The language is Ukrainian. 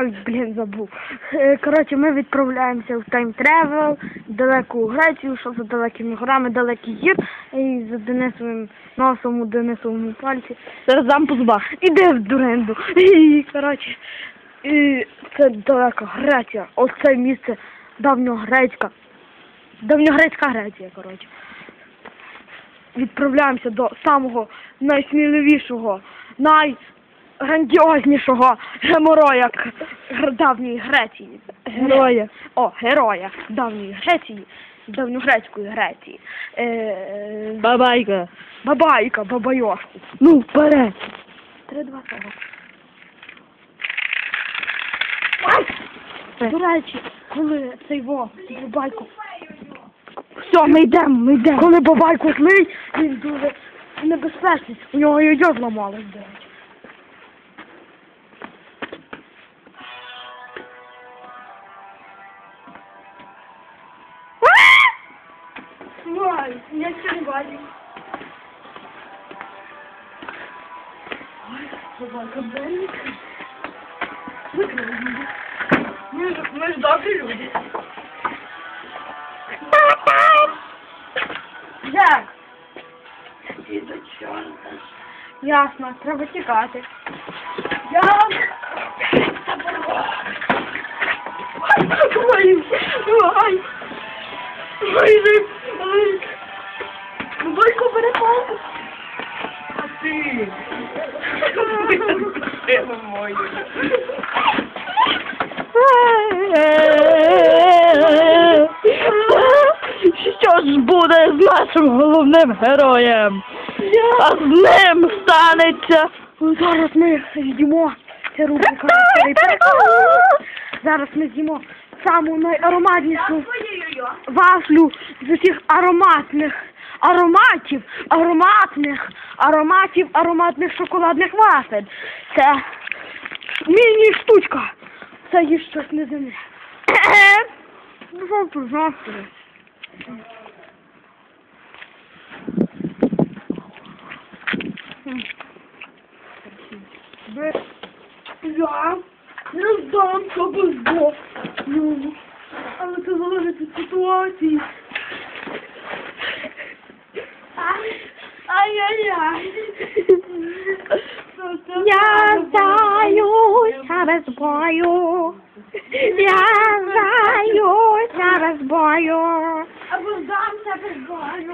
Ой, блін, забув. Е, Коротше, ми відправляємося в тайм тревел, далеку Грецію, що за далекими горами, далекий гір, і за Денисовим носом у Денисовому пальці. Зараз дам по зубах. Іди в дуренду. І, коротше, і це далека Греція. Оце місце давньогрецька. Давньогрецька Греція, коротше. Відправляємося до самого найсміливішого, найграндіознішого гемороя к- давньої Греції. Героя. О, героя давньої Греції, давньогрецької Греції. Е, Бабайка. бабайка, бабайошку. Ну, вперед. Три, два, сорок. Ай! До речі, коли цей во, бабайку. Все, ми йдемо, ми йдемо. Коли бабайку злий, він дуже небезпечний. У нього яйцо зламалось, до речі. Ой, я ще не бачу. Собака Беллик. Мы же, мы же добрые люди. Як? І до чорта. Ясно, треба тікати. Я... Ой, ой. Ой, ой, ой. Бойко бере палку. А ти? Сину мою. Що ж буде з нашим головним героєм? А з ним станеться. Зараз ми з'їмо. Це рубрика. Зараз ми з'їмо саму найароматнішу вафлю з усіх ароматних ароматів, ароматних, ароматів, ароматних шоколадних вафель. Це міні-штучка. Це є щось неземне. Ну, жовту, жовту. Я не здам без Ну, але це залежить від ситуації. Ай-яй-яй. Я здаюся без бою. Я здаюся без бою. Або здамся без бою.